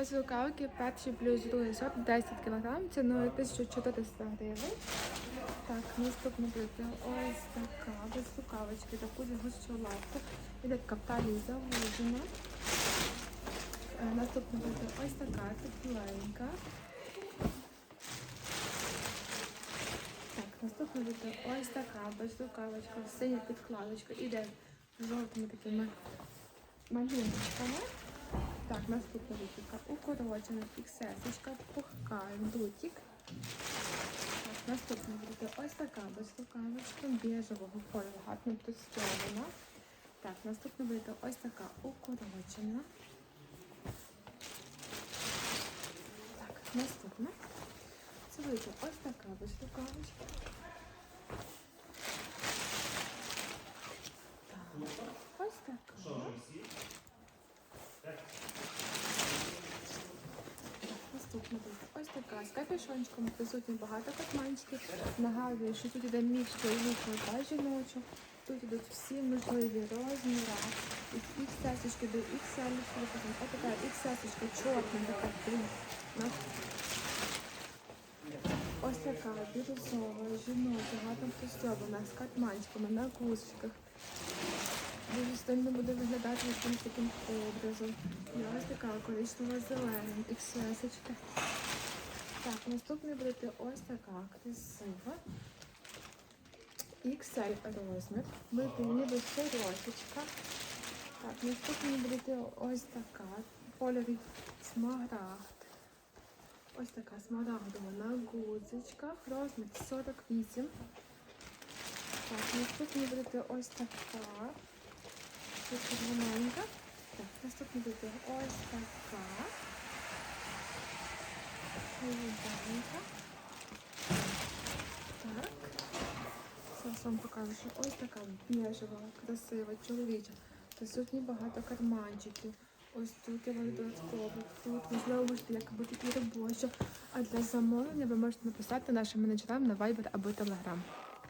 Ось рукавки, перший плюс другий сорт, 10 кг, ціною 1400 гривень. Так, наступне буде ось така, без рукавочки, таку густшу лапку. Іде в завужена. Е, Наступне буде ось така тепленька. Так, наступне буде ось така, без рукавочка, синя підкладочка. Іде з жовтими такими малюночками. Так, наступна випіка. Укорочена фіксесочка, пухка, дутик. Так, наступна буде ось така без рукавочка, біжевого кольору, гарно тостована. Так, наступна буде ось така укорочена. Так, наступна. Це вийде ось така без рукавочки. Так, ось така. Наступна буде ось така з капюшончиком, присутні багато катманчиків. Нагадую, що тут іде мікс чоловічого та жіночого. Тут ідуть всі можливі розміри. Від XS до XL, ось така XS чорна, така тим. Ось така бірусова, жіноча, гарно постьобана, з катманчиками на гусочках. Дуже стильно буде виглядати якимось таким образом. І ось така коричнева зелена, XS. Так, наступний буде ось така красива. XL розмір. Буде ніби сорочечка. Так, наступний буде ось така. Кольорі смарагд. Ось така смарагдова на гудзичках. Розмір 48. Так, наступний буде ось така. Це червоненька. Так, наступний буде ось така. Голубенька. Так. Зараз вам покажу, що ось така біжева, красива, чоловіча. Присутні багато карманчиків. Ось тут я вам додатково, тут можливо можете як бути і робоча. А для замовлення ви можете написати нашим менеджерам на Viber або Telegram.